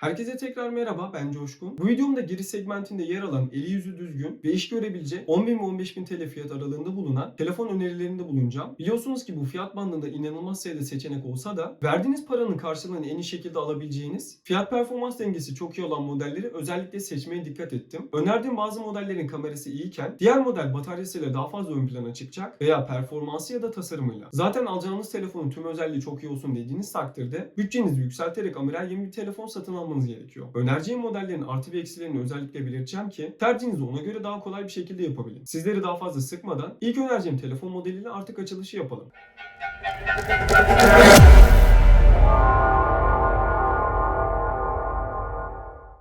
Herkese tekrar merhaba ben Coşkun. Bu videomda giriş segmentinde yer alan eli yüzü düzgün ve iş görebilecek 10.000 ve 15.000 TL fiyat aralığında bulunan telefon önerilerinde bulunacağım. Biliyorsunuz ki bu fiyat bandında inanılmaz sayıda seçenek olsa da verdiğiniz paranın karşılığını en iyi şekilde alabileceğiniz fiyat performans dengesi çok iyi olan modelleri özellikle seçmeye dikkat ettim. Önerdiğim bazı modellerin kamerası iyiyken diğer model bataryasıyla daha fazla ön plana çıkacak veya performansı ya da tasarımıyla. Zaten alacağınız telefonun tüm özelliği çok iyi olsun dediğiniz takdirde bütçenizi yükselterek amiral yeni bir telefon satın almanız gerekiyor. Önereceğim modellerin artı ve eksilerini özellikle belirteceğim ki tercihinizi ona göre daha kolay bir şekilde yapabilin. Sizleri daha fazla sıkmadan ilk önereceğim telefon modeliyle artık açılışı yapalım.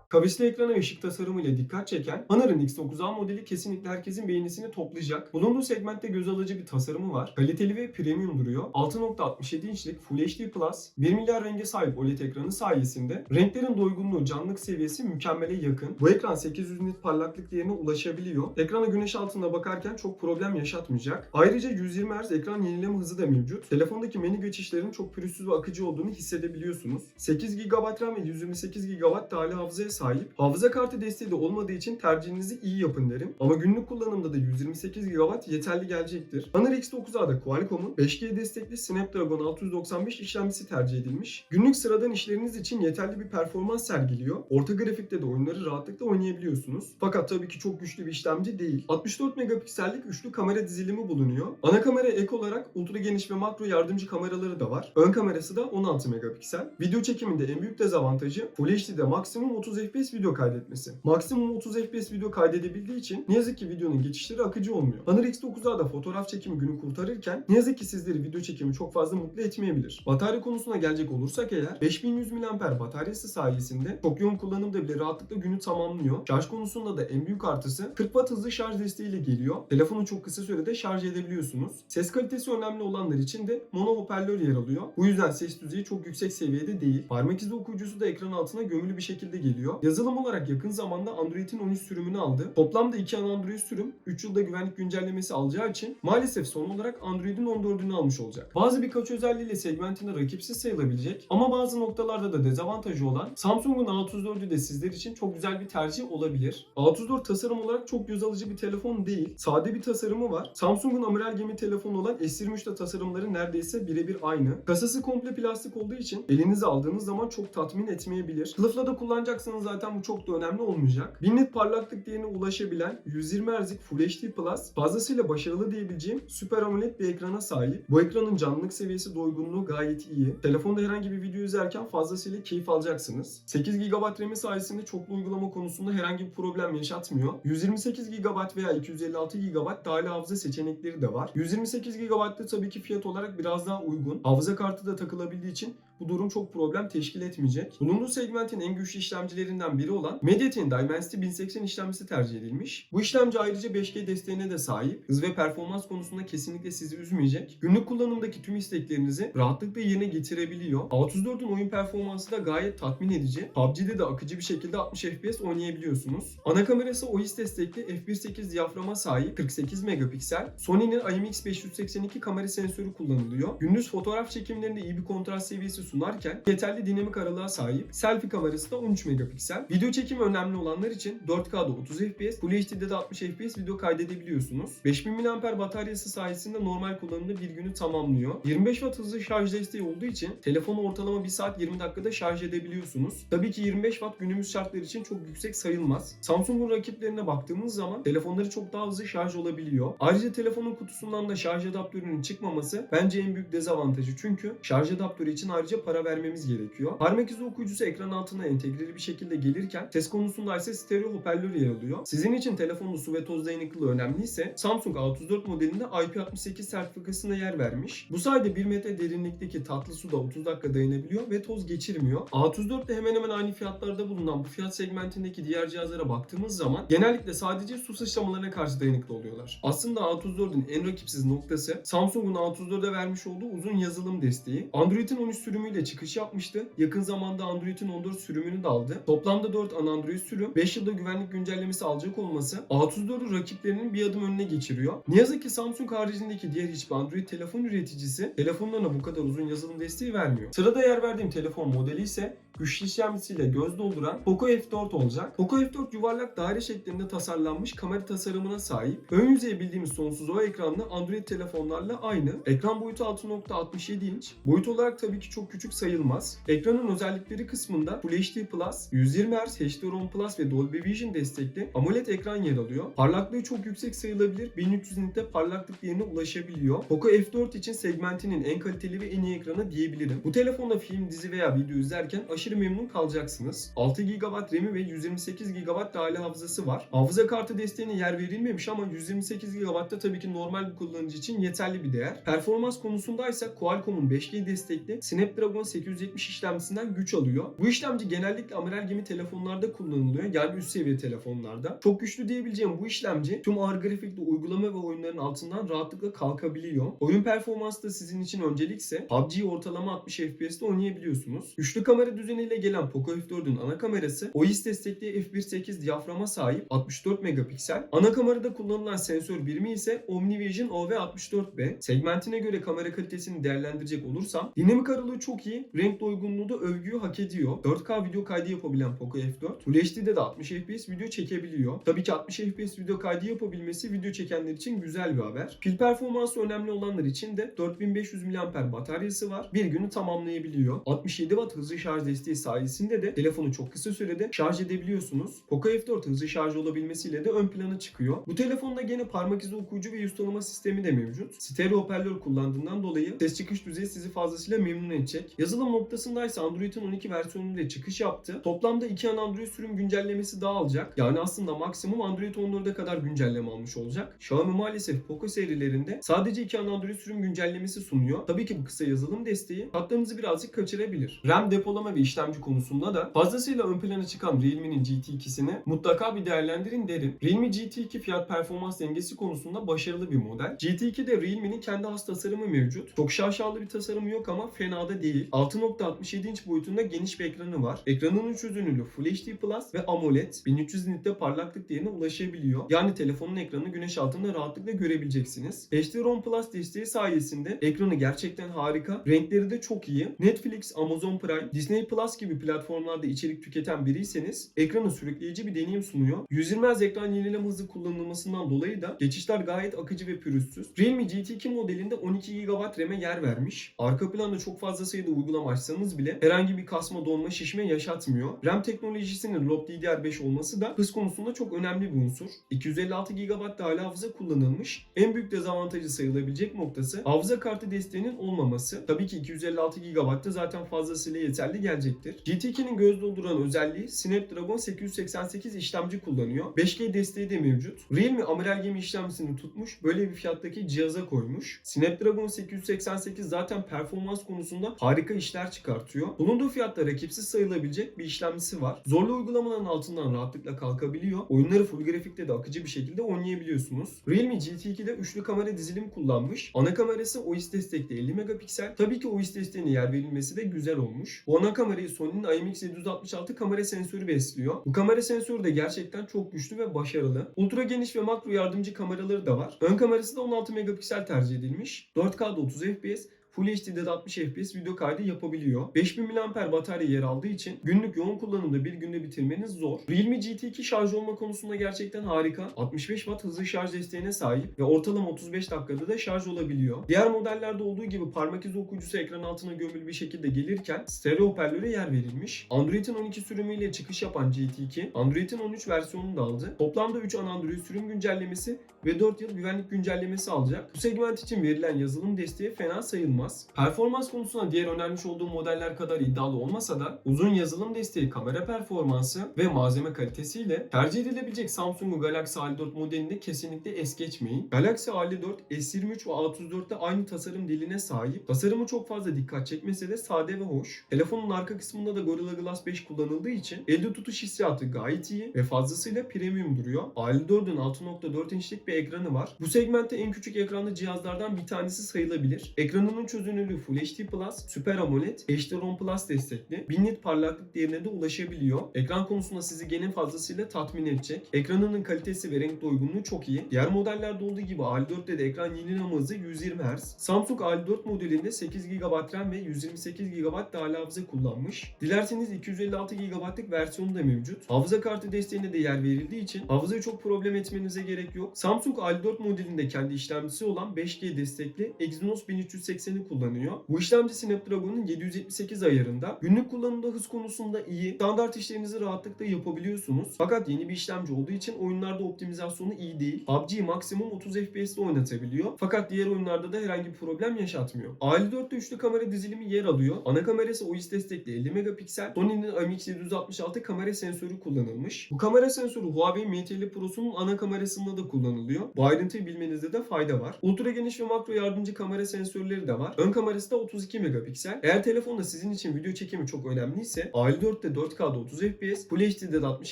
Kavisli ekran ve ışık tasarımıyla dikkat çeken Honor'ın X9A modeli kesinlikle herkesin beğenisini toplayacak. Bulunduğu segmentte göz alıcı bir tasarımı var. Kaliteli ve premium duruyor. 6.67 inçlik Full HD Plus 1 milyar renge sahip OLED ekranı sayesinde renklerin doygunluğu, canlılık seviyesi mükemmele yakın. Bu ekran 800 nit parlaklık değerine ulaşabiliyor. Ekrana güneş altında bakarken çok problem yaşatmayacak. Ayrıca 120 Hz ekran yenileme hızı da mevcut. Telefondaki menü geçişlerinin çok pürüzsüz ve akıcı olduğunu hissedebiliyorsunuz. 8 GB RAM ve 128 GB dahili hafızaya sahip. Hafıza kartı desteği de olmadığı için tercihinizi iyi yapın derim. Ama günlük kullanımda da 128 GB yeterli gelecektir. Honor X9A'da Qualcomm'un 5G destekli Snapdragon 695 işlemcisi tercih edilmiş. Günlük sıradan işleriniz için yeterli bir performans sergiliyor. Orta grafikte de oyunları rahatlıkla oynayabiliyorsunuz. Fakat tabii ki çok güçlü bir işlemci değil. 64 megapiksellik üçlü kamera dizilimi bulunuyor. Ana kamera ek olarak ultra geniş ve makro yardımcı kameraları da var. Ön kamerası da 16 megapiksel. Video çekiminde en büyük dezavantajı Full HD'de maksimum 30 FPS video kaydetmesi. Maksimum 30 FPS video kaydedebildiği için ne yazık ki videonun geçişleri akıcı olmuyor. Honor X9'da da fotoğraf çekimi günü kurtarırken ne yazık ki sizleri video çekimi çok fazla mutlu etmeyebilir. Batarya konusuna gelecek olursak eğer 5100 mAh bataryası sayesinde çok yoğun kullanımda bile rahatlıkla günü tamamlıyor. Şarj konusunda da en büyük artısı 40 Watt hızlı şarj desteğiyle geliyor. Telefonu çok kısa sürede şarj edebiliyorsunuz. Ses kalitesi önemli olanlar için de mono hoparlör yer alıyor. Bu yüzden ses düzeyi çok yüksek seviyede değil. Parmak izi okuyucusu da ekran altına gömülü bir şekilde geliyor. Yazılım olarak yakın zamanda Android'in 13 sürümünü aldı. Toplamda 2 ana Android sürüm 3 yılda güvenlik güncellemesi alacağı için maalesef son olarak Android'in 14'ünü almış olacak. Bazı birkaç özelliğiyle segmentinde rakipsiz sayılabilecek ama bazı noktalarda da dezavantajı olan Samsung'un A34'ü de sizler için çok güzel bir tercih olabilir. A34 tasarım olarak çok göz alıcı bir telefon değil. Sade bir tasarımı var. Samsung'un amiral gemi telefonu olan S23'te tasarımları neredeyse birebir aynı. Kasası komple plastik olduğu için elinize aldığınız zaman çok tatmin etmeyebilir. Kılıfla da kullanacaksanız zaten bu çok da önemli olmayacak. 1000 nit parlaklık değerine ulaşabilen 120 Hz'lik Full HD Plus fazlasıyla başarılı diyebileceğim Super AMOLED bir ekrana sahip. Bu ekranın canlılık seviyesi doygunluğu gayet iyi. Telefonda herhangi bir video izlerken fazlasıyla keyif alacaksınız. 8 GB RAM'i sayesinde çoklu uygulama konusunda herhangi bir problem yaşatmıyor. 128 GB veya 256 GB dahili hafıza seçenekleri de var. 128 GB'da tabii ki fiyat olarak biraz daha uygun. Hafıza kartı da takılabildiği için bu durum çok problem teşkil etmeyecek. Bulunduğu segmentin en güçlü işlemcilerinden biri olan Mediatek'in Dimensity 1080 işlemcisi tercih edilmiş. Bu işlemci ayrıca 5G desteğine de sahip. Hız ve performans konusunda kesinlikle sizi üzmeyecek. Günlük kullanımdaki tüm isteklerinizi rahatlıkla yerine getirebiliyor. 634'ün oyun performansı da gayet tatmin edici. PUBG'de de akıcı bir şekilde 60 FPS oynayabiliyorsunuz. Ana kamerası OIS destekli f1.8 diyaframa sahip 48 megapiksel. Sony'nin IMX582 kamera sensörü kullanılıyor. Gündüz fotoğraf çekimlerinde iyi bir kontrast seviyesi sunarken yeterli dinamik aralığa sahip. Selfie kamerası da 13 megapiksel. Video çekimi önemli olanlar için 4K'da 30 FPS, Full HD'de de 60 FPS video kaydedebiliyorsunuz. 5000 mAh bataryası sayesinde normal kullanımda bir günü tamamlıyor. 25 Watt hızlı şarj desteği olduğu için telefonu ortalama 1 saat 20 dakikada şarj edebiliyorsunuz. Tabii ki 25 Watt günümüz şartları için çok yüksek sayılmaz. Samsung'un rakiplerine baktığımız zaman telefonları çok daha hızlı şarj olabiliyor. Ayrıca telefonun kutusundan da şarj adaptörünün çıkmaması bence en büyük dezavantajı çünkü şarj adaptörü için ayrıca para vermemiz gerekiyor. Parmak izi okuyucusu ekran altına entegreli bir şekilde gelirken ses konusunda ise stereo hoparlör yer alıyor. Sizin için telefonun su ve toz dayanıklılığı önemliyse Samsung A34 modelinde IP68 sertifikasına yer vermiş. Bu sayede 1 metre derinlikteki tatlı suda 30 dakika dayanabiliyor ve toz geçirmiyor. A34 de hemen hemen aynı fiyatlarda bulunan bu fiyat segmentindeki diğer cihazlara baktığımız zaman genellikle sadece su sıçramalarına karşı dayanıklı oluyorlar. Aslında A34'ün en rakipsiz noktası Samsung'un A34'e vermiş olduğu uzun yazılım desteği. Android'in 13 sürümüyle çıkış yapmıştı. Yakın zamanda Android'in 14 sürümünü de aldı. Toplamda 4 ana Android sürüm, 5 yılda güvenlik güncellemesi alacak olması A34'ü rakiplerinin bir adım önüne geçiriyor. Ne yazık ki Samsung haricindeki diğer hiçbir Android telefon üreticisi telefonlarına bu kadar uzun yazılım desteği vermiyor. Sırada yer verdiğim telefon modeli ise güçlü işlemcisiyle göz dolduran Poco F4 olacak. Poco F4 yuvarlak daire şeklinde tasarlanmış kamera tasarımına sahip. Ön yüzeyi bildiğimiz sonsuz o ekranlı Android telefonlarla aynı. Ekran boyutu 6.67 inç. Boyut olarak tabii ki çok küçük sayılmaz. Ekranın özellikleri kısmında Full HD Plus, 120 Hz HDR10 Plus ve Dolby Vision destekli AMOLED ekran yer alıyor. Parlaklığı çok yüksek sayılabilir. 1300 nit'te parlaklık değerine ulaşabiliyor. Poco F4 için segmentinin en kaliteli ve en iyi ekranı diyebilirim. Bu telefonda film, dizi veya video izlerken aşırı memnun kalacaksınız. 6 GB RAM'i ve 128 GB dahili hafızası var. Hafıza kartı desteğine yer verilmemiş ama 128 GB da tabii ki normal bir kullanıcı için yeterli bir değer. Performans konusundaysa Qualcomm'un 5G destekli Snapdragon 870 işlemcisinden güç alıyor. Bu işlemci genellikle amiral gemi telefonlarda kullanılıyor. Yani üst seviye telefonlarda. Çok güçlü diyebileceğim bu işlemci tüm ağır grafikli uygulama ve oyunların altından rahatlıkla kalkabiliyor. Oyun performansı da sizin için öncelikse PUBG'yi ortalama 60 FPS'te oynayabiliyorsunuz. Üçlü kamera düzeniyle gelen Poco F4'ün ana kamerası OIS destekli f1.8 diyaframa sahip 64 megapiksel. Ana kamerada kullanılan sensör birimi ise OmniVision OV64B. Segmentine göre kamera kalitesini değerlendirecek olursam dinamik aralığı çok iyi, renk doygunluğu da övgüyü hak ediyor. 4K video kaydı yapabilen Poco F4 Full HD'de de 60 FPS video çekebiliyor. Tabii ki 60 FPS video kaydı yapabilmesi video çekenler için güzel bir haber. Pil performansı önemli olanlar için de 4500 mAh bataryası var. Bir günü tamamlayabiliyor. 67 Watt hızlı şarj desteği sayesinde de telefonu çok kısa sürede şarj edebiliyorsunuz. Poco F4 hızlı şarj olabilmesiyle de ön plana çıkıyor. Bu telefonda gene parmak izi okuyucu ve yüz tanıma sistemi de mevcut. Stereo hoparlör kullandığından dolayı ses çıkış düzeyi sizi fazlasıyla memnun edecek. Yazılım noktasındaysa Android'in 12 versiyonuyla çıkış yaptı. Toplamda 2 ana Android sürüm güncellemesi daha alacak. Yani aslında maksimum Android 14'e kadar güncelleme almış olacak. Xiaomi maalesef Poco serilerinde sadece 2 ana Android sürüm güncellemesi sunuyor. Tabii ki bu kısa yazılım desteği tatlarınızı birazcık kaçırabilir. RAM depolama ve işlemci konusunda da fazlasıyla ön plana çıkan Realme'nin GT2'sini mutlaka bir değerlendirin derim. Realme GT2 fiyat performans dengesi konusunda başarılı bir model. GT2'de Realme'nin kendi has tasarımı mevcut. Çok şaşalı bir tasarımı yok ama fena da değil. 6.67 inç boyutunda geniş bir ekranı var. Ekranının çözünürlüğü Full HD Plus ve AMOLED 1300 nit'te parlaklık değerine ulaşabiliyor. Yani telefonun ekranını güneş altında rahatlıkla görebileceksiniz. HDR10 Plus desteği sayesinde ekranı gerçekten harika. Renkleri de çok iyi. Netflix, Amazon Prime, Disney Plus gibi platformlarda içerik tüketen biriyseniz ekranı sürükleyici bir deneyim sunuyor. 120 Hz ekran yenileme hızı kullanılmasından dolayı da geçişler gayet akıcı ve pürüzsüz. Realme GT2 modelinde 12 GB RAM'e yer vermiş. Arka planda çok fazla sayıda uygulama açsanız bile herhangi bir kasma donma şişme yaşatmıyor. RAM teknolojisinin LopDDR5 olması da hız konusunda çok önemli bir unsur. 256 GB dahili hafıza kullanılmış. En büyük dezavantajı sayılabilecek noktası hafıza kartı desteğinin olmaması. Tabii ki 256 GB da zaten fazlasıyla yeterli gelecektir. GT2'nin göz dolduran özelliği Snapdragon 888 işlemci kullanıyor. 5G desteği de mevcut. Realme amiral gemi işlemcisini tutmuş böyle bir fiyattaki cihaza koymuş. Snapdragon 888 zaten performans konusunda harika işler çıkartıyor. Bulunduğu fiyatta rakipsiz sayılabilecek bir işlemcisi var. Zorlu uygulamaların altından rahatlıkla kalkabiliyor. Oyunları full grafikte de akıcı bir şekilde oynayabiliyorsunuz. Realme GT2'de üçlü kamera dizilim kullanmış. Ana kamerası OIS destekli 50 megapiksel. Tabii ki OIS desteğine yer verilmesi de güzel olmuş. Bu ana kamerayı Sony'nin IMX766 kamera sensörü besliyor. Bu kamera sensörü de gerçekten çok güçlü ve başarılı. Ultra geniş ve makro yardımcı kameraları da var. Ön kamerası da 16 megapiksel tercih edilmiş. 4K'da 30 FPS, Full HD'de de 60 FPS video kaydı yapabiliyor. 5000 mAh batarya yer aldığı için günlük yoğun kullanımda bir günde bitirmeniz zor. Realme GT2 şarj olma konusunda gerçekten harika. 65 Watt hızlı şarj desteğine sahip ve ortalama 35 dakikada da şarj olabiliyor. Diğer modellerde olduğu gibi parmak izi okuyucusu ekran altına gömülü bir şekilde gelirken stereo hoparlöre yer verilmiş. Android'in 12 sürümüyle çıkış yapan GT2, Android'in 13 versiyonunu da aldı. Toplamda 3 ana Android sürüm güncellemesi ve 4 yıl güvenlik güncellemesi alacak. Bu segment için verilen yazılım desteği fena sayılmaz. Performans konusunda diğer önermiş olduğum modeller kadar iddialı olmasa da uzun yazılım desteği, kamera performansı ve malzeme kalitesiyle tercih edilebilecek Samsung Galaxy A54 modelinde kesinlikle es geçmeyin. Galaxy A54 S23 ve A34'te aynı tasarım diline sahip. Tasarımı çok fazla dikkat çekmese de sade ve hoş. Telefonun arka kısmında da Gorilla Glass 5 kullanıldığı için elde tutuş hissiyatı gayet iyi ve fazlasıyla premium duruyor. A54'ün 6.4 inçlik bir ekranı var. Bu segmentte en küçük ekranlı cihazlardan bir tanesi sayılabilir. Ekranının çözünürlüğü Full HD Plus, Super AMOLED, HDR10 Plus destekli. 1000 nit parlaklık değerine de ulaşabiliyor. Ekran konusunda sizi gene fazlasıyla tatmin edecek. Ekranının kalitesi ve renk doygunluğu çok iyi. Diğer modellerde olduğu gibi A54'te de ekran yenileme hızı 120 Hz. Samsung A54 modelinde 8 GB RAM ve 128 GB değerli hafıza kullanmış. Dilerseniz 256 GB'lık versiyonu da mevcut. Hafıza kartı desteğine de yer verildiği için hafızayı çok problem etmenize gerek yok. Samsung A54 modelinde kendi işlemcisi olan 5G destekli Exynos 1380'i kullanıyor. Bu işlemci Snapdragon'un 778 ayarında. Günlük kullanımda hız konusunda iyi. Standart işlerinizi rahatlıkla yapabiliyorsunuz. Fakat yeni bir işlemci olduğu için oyunlarda optimizasyonu iyi değil. PUBG maksimum 30 FPS'te oynatabiliyor. Fakat diğer oyunlarda da herhangi bir problem yaşatmıyor. A54'te üçlü kamera dizilimi yer alıyor. Ana kamerası OIS destekli 50 megapiksel. Sony'nin IMX766 kamera sensörü kullanılmış. Bu kamera sensörü Huawei Mate 50 Pro'sunun ana kamerasında da kullanılıyor. Bu ayrıntıyı bilmenizde de fayda var. Ultra geniş ve makro yardımcı kamera sensörleri de var. Ön kamerası da 32 megapiksel. Eğer telefonda sizin için video çekimi çok önemliyse A54'te 4K'da 30 FPS, Full HD'de de 60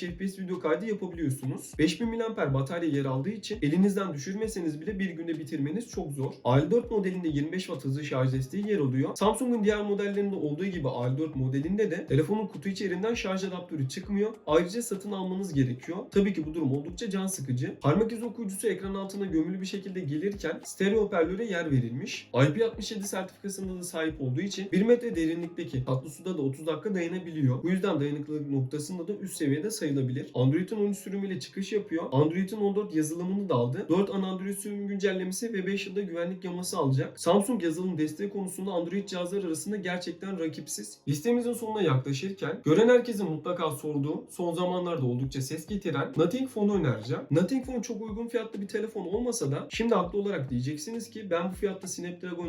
FPS video kaydı yapabiliyorsunuz. 5000 mAh batarya yer aldığı için elinizden düşürmeseniz bile bir günde bitirmeniz çok zor. A54 modelinde 25 Watt hızlı şarj desteği yer alıyor. Samsung'un diğer modellerinde olduğu gibi A54 modelinde de telefonun kutu içerisinden şarj adaptörü çıkmıyor. Ayrıca satın almanız gerekiyor. Tabii ki bu durum oldukça can sıkıcı. Parmak izi okuyucusu ekran altına gömülü bir şekilde gelirken stereo hoparlöre yer verilmiş. IP67 sertifikasına da sahip olduğu için 1 metre derinlikteki tatlı suda da 30 dakika dayanabiliyor. Bu yüzden dayanıklılık noktasında da üst seviyede sayılabilir. Android'in 13 sürümüyle çıkış yapıyor. Android'in 14 yazılımını da aldı. 4 ana Android sürüm güncellemesi ve 5 yılda güvenlik yaması alacak. Samsung yazılım desteği konusunda Android cihazlar arasında gerçekten rakipsiz. Listemizin sonuna yaklaşırken gören herkesin mutlaka sorduğu, son zamanlarda oldukça ses getiren Nothing Phone'u önereceğim. Nothing Phone çok uygun fiyatlı bir telefon olmasa da şimdi haklı olarak diyeceksiniz ki ben bu fiyatta Snapdragon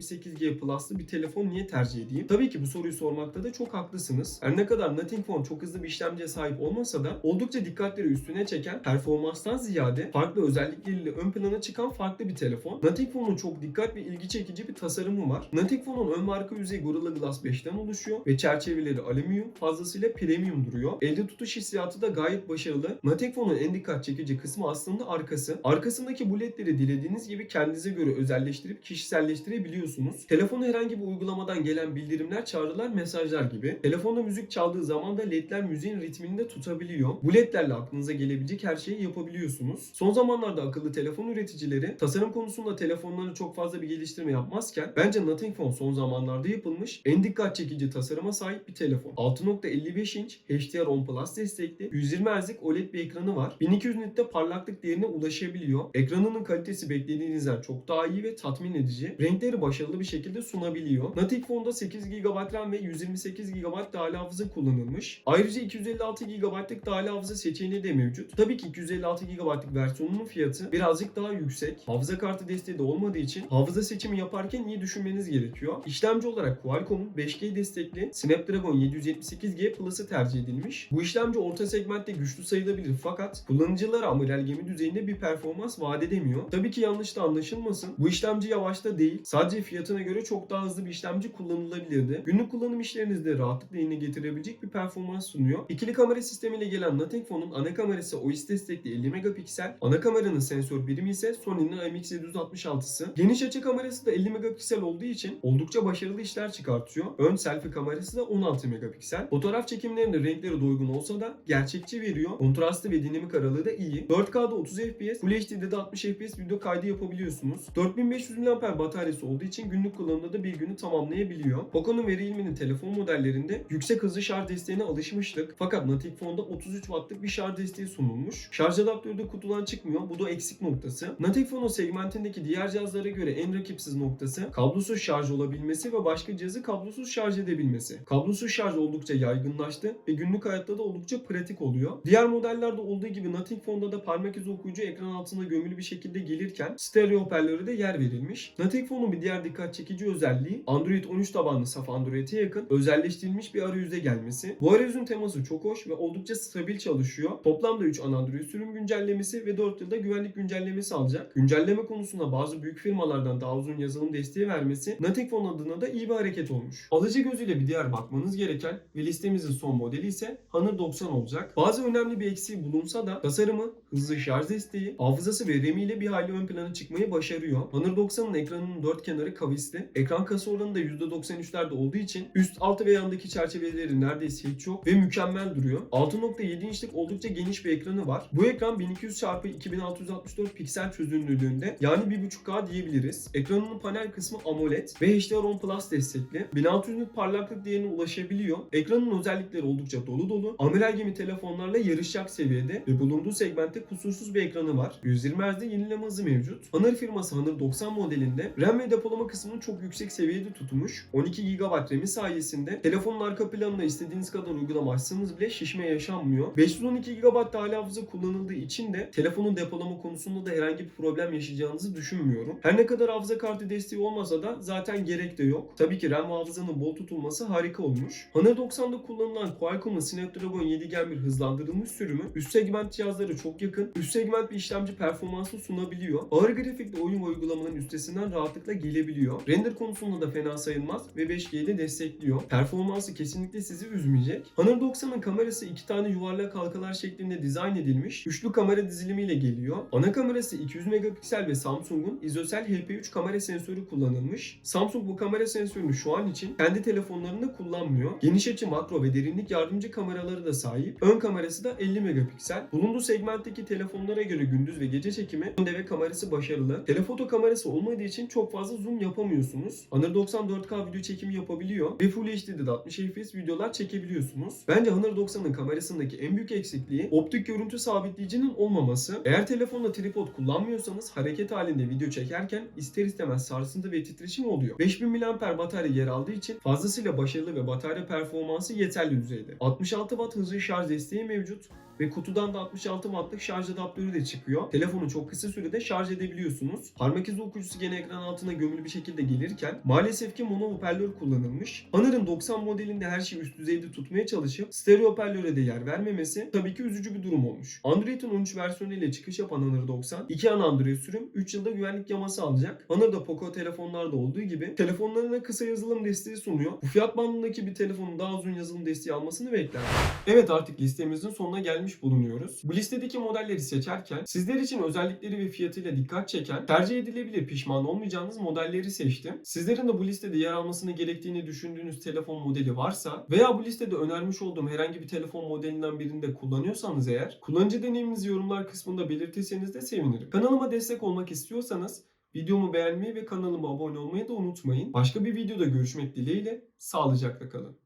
778G Plus'lı bir telefon niye tercih edeyim? Tabii ki bu soruyu sormakta da çok haklısınız. Her ne kadar Nothing Phone çok hızlı bir işlemciye sahip olmasa da oldukça dikkatleri üstüne çeken performanstan ziyade farklı özellikleriyle ön plana çıkan farklı bir telefon. Nothing Phone'un çok dikkat ve ilgi çekici bir tasarımı var. Nothing Phone'un ön marka yüzeyi Gorilla Glass 5'ten oluşuyor ve çerçeveleri alüminyum fazlasıyla premium duruyor. Elde tutuş hissiyatı da gayet başarılı. Nothing Phone'un en dikkat çekici kısmı aslında arkası. Arkasındaki bu ledleri dilediğiniz gibi kendinize göre özelleştirip kişiselleştirebiliyorsunuz. Telefona herhangi bir uygulamadan gelen bildirimler, çağrılar, mesajlar gibi. Telefonda müzik çaldığı zaman da ledler müziğin ritmini de tutabiliyor. Bu ledlerle aklınıza gelebilecek her şeyi yapabiliyorsunuz. Son zamanlarda akıllı telefon üreticileri tasarım konusunda telefonlarına çok fazla bir geliştirme yapmazken bence Nothing Phone son zamanlarda yapılmış en dikkat çekici tasarıma sahip bir telefon. 6.55 inç HDR10 Plus destekli 120 Hz'lik OLED bir ekranı var. 1200 nitte parlaklık değerine ulaşabiliyor. Ekranının kalitesi beklediğinizden çok daha iyi ve tatmin edici. Renkleri başarılı bir şekilde sunabiliyor. Nothing Phone'da 8 GB RAM ve 128 GB dahili hafıza kullanılmış. Ayrıca 256 GB'lık dahili hafıza seçeneği de mevcut. Tabii ki 256 GB'lık versiyonunun fiyatı birazcık daha yüksek. Hafıza kartı desteği de olmadığı için hafıza seçimi yaparken iyi düşünmeniz gerekiyor. İşlemci olarak Qualcomm'un 5G destekli Snapdragon 778G Plus'ı tercih edilmiş. Bu işlemci orta segmentte güçlü sayılabilir fakat kullanıcılara amiral gemi düzeyinde bir performans vaat edemiyor. Tabii ki yanlış da anlaşılmasın. Bu işlemci yavaş da değil. Sadece fiyatına göre çok daha hızlı bir işlemci kullanılabilirdi. Günlük kullanım işlerinizde rahatlıkla yerine getirebilecek bir performans sunuyor. İkili kamera sistemiyle gelen Phone'un ana kamerası OIS destekli 50 megapiksel. Ana kameranın sensör birimi ise Sony'nin IMX766'sı. Geniş açı kamerası da 50 megapiksel olduğu için oldukça başarılı işler çıkartıyor. Ön selfie kamerası da 16 megapiksel. Fotoğraf çekimlerinde renkleri doygun olsa da gerçekçi veriyor. Kontrastı ve dinamik aralığı da iyi. 4K'da 30 FPS, Full HD'de de 60 FPS video kaydı yapabiliyorsunuz. 4500 mAh bataryası olduğu günlük kullanımda da bir günü tamamlayabiliyor. Poco'nun ve Realme'nin telefon modellerinde yüksek hızlı şarj desteğine alışmıştık. Fakat Nothing Phone'da 33 Watt'lık bir şarj desteği sunulmuş. Şarj adaptörü de kutudan çıkmıyor. Bu da eksik noktası. Nothing Phone'un segmentindeki diğer cihazlara göre en rakipsiz noktası kablosuz şarj olabilmesi ve başka cihazı kablosuz şarj edebilmesi. Kablosuz şarj oldukça yaygınlaştı ve günlük hayatta da oldukça pratik oluyor. Diğer modellerde olduğu gibi Nothing Phone'da da parmak izi okuyucu ekran altına gömülü bir şekilde gelirken stereo hoparlöre de yer verilmiş. Nothing Phone'un bir diğer dikkat çekici özelliği Android 13 tabanlı saf Android'e yakın özelleştirilmiş bir arayüze gelmesi. Bu arayüzün teması çok hoş ve oldukça stabil çalışıyor. Toplamda 3 ana Android sürüm güncellemesi ve 4 yılda güvenlik güncellemesi alacak. Güncelleme konusunda bazı büyük firmalardan daha uzun yazılım desteği vermesi Nothing Phone adına da iyi bir hareket olmuş. Alıcı gözüyle bir diğer bakmanız gereken ve listemizin son modeli ise Honor 90 olacak. Bazı önemli bir eksiği bulunsa da tasarımı, hızlı şarj desteği, hafızası ve RAM ile bir hayli ön plana çıkmayı başarıyor. Honor 90'ın ekranının dört kenarı kenarları kavisli. Ekran kasa oranı da %93'lerde olduğu için üst, altı ve yandaki çerçeveleri neredeyse hiç yok ve mükemmel duruyor. 6.7 inçlik oldukça geniş bir ekranı var. Bu ekran 1200 x 2664 piksel çözünürlüğünde yani 1.5K diyebiliriz. Ekranının panel kısmı AMOLED ve HDR10 Plus destekli. 1600 nit parlaklık değerine ulaşabiliyor. Ekranın özellikleri oldukça dolu dolu. Amiral gemi telefonlarla yarışacak seviyede ve bulunduğu segmentte kusursuz bir ekranı var. 120 Hz'de yenileme hızı mevcut. Honor firması Honor 90 modelinde RAM ve depolama kısmını çok yüksek seviyede tutmuş. 12 GB RAM'i sayesinde telefonun arka planına istediğiniz kadar uygulama açsanız bile şişme yaşanmıyor. 512 GB dahili hafıza kullanıldığı için de telefonun depolama konusunda da herhangi bir problem yaşayacağınızı düşünmüyorum. Her ne kadar hafıza kartı desteği olmasa da zaten gerek de yok. Tabii ki RAM hafızanın bol tutulması harika olmuş. Honor 90'da kullanılan Qualcomm'un Snapdragon 7 Gen bir hızlandırılmış sürümü üst segment cihazlara çok yakın, üst segment bir işlemci performansı sunabiliyor. Ağır grafikli oyun uygulamaların üstesinden rahatlıkla gelebiliyor. Render konusunda da fena sayılmaz ve 5G'yi de destekliyor. Performansı kesinlikle sizi üzmeyecek. Honor 90'ın kamerası iki tane yuvarlak halkalar şeklinde dizayn edilmiş. Üçlü kamera dizilimiyle geliyor. Ana kamerası 200 megapiksel ve Samsung'un ISOCELL HP3 kamera sensörü kullanılmış. Samsung bu kamera sensörünü şu an için kendi telefonlarında kullanmıyor. Geniş açı makro ve derinlik yardımcı kameraları da sahip. Ön kamerası da 50 megapiksel. Bulunduğu segmentteki telefonlara göre gündüz ve gece çekimi önde ve kamerası başarılı. Telefoto kamerası olmadığı için çok fazla zoom yapamıyorsunuz. Honor 94K video çekimi yapabiliyor ve Full HD'de de 60 fps videolar çekebiliyorsunuz. Bence Honor 90'ın kamerasındaki en büyük eksikliği optik görüntü sabitleyicinin olmaması. Eğer telefonla tripod kullanmıyorsanız hareket halinde video çekerken ister istemez sarsıntı ve titreşim oluyor. 5000 mAh batarya yer aldığı için fazlasıyla başarılı ve batarya performansı yeterli düzeyde. 66 Watt hızlı şarj desteği mevcut ve kutudan da 66 wattlık şarj adaptörü de çıkıyor. Telefonu çok kısa sürede şarj edebiliyorsunuz. Parmak izi okuyucusu gene ekran altına gömülü bir şekilde gelirken maalesef ki mono hoparlör kullanılmış. Honor'ın 90 modelinde her şeyi üst düzeyde tutmaya çalışıp stereo hoparlöre de yer vermemesi tabii ki üzücü bir durum olmuş. Android'in 13 versiyonu ile çıkış yapan Honor 90 2 ana Android sürüm 3 yılda güvenlik yaması alacak. Honor'da Poco telefonlarda olduğu gibi telefonlarına kısa yazılım desteği sunuyor. Bu fiyat bandındaki bir telefonun daha uzun yazılım desteği almasını bekler. Evet artık listemizin sonuna gelmiş bulunuyoruz. Bu listedeki modelleri seçerken sizler için özellikleri ve fiyatıyla dikkat çeken, tercih edilebilir pişman olmayacağınız modelleri seçtim. Sizlerin de bu listede yer almasını gerektiğini düşündüğünüz telefon modeli varsa veya bu listede önermiş olduğum herhangi bir telefon modelinden birinde kullanıyorsanız eğer kullanıcı deneyiminizi yorumlar kısmında belirtirseniz de sevinirim. Kanalıma destek olmak istiyorsanız videomu beğenmeyi ve kanalıma abone olmayı da unutmayın. Başka bir videoda görüşmek dileğiyle sağlıcakla kalın.